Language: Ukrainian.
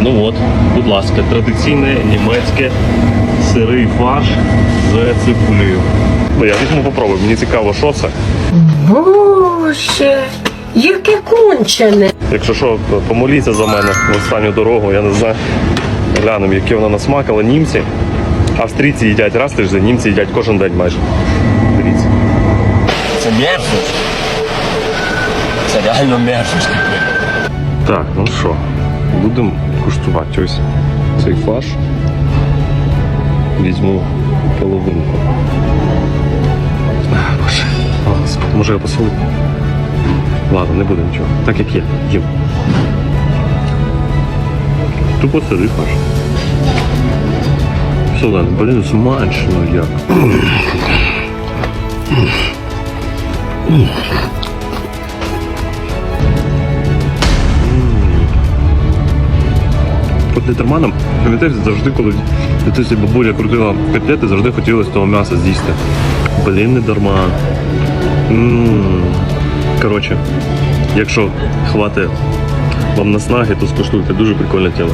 Ну от, будь ласка, традиційне німецьке сирий фарш з цибулею. Ну, я візьму попробую, мені цікаво, що це. Боже, яке кончене. Якщо що, помоліться за мене в останню дорогу, я не знаю. Глянемо, яке воно на смак, але німці. Австрійці їдять раз тиждень, німці їдять кожен день майже. Дивіться. Це мерзость. Це реально мерзость. Так, ну що, будемо куштувати ось цей фарш. Візьму половинку. Може я посолю? Ладно, не буде нічого. Так як є, їм. Тупо сирий фарш. Солен, блін, смачно як. Нам, пам'ятаєш, завжди, коли дитинці бабуля крутила котлети, завжди хотілося того м'яса з'їсти. Блін, не дарма. Коротше, якщо хватить вам наснаги, то скуштуйте. Дуже прикольне тема.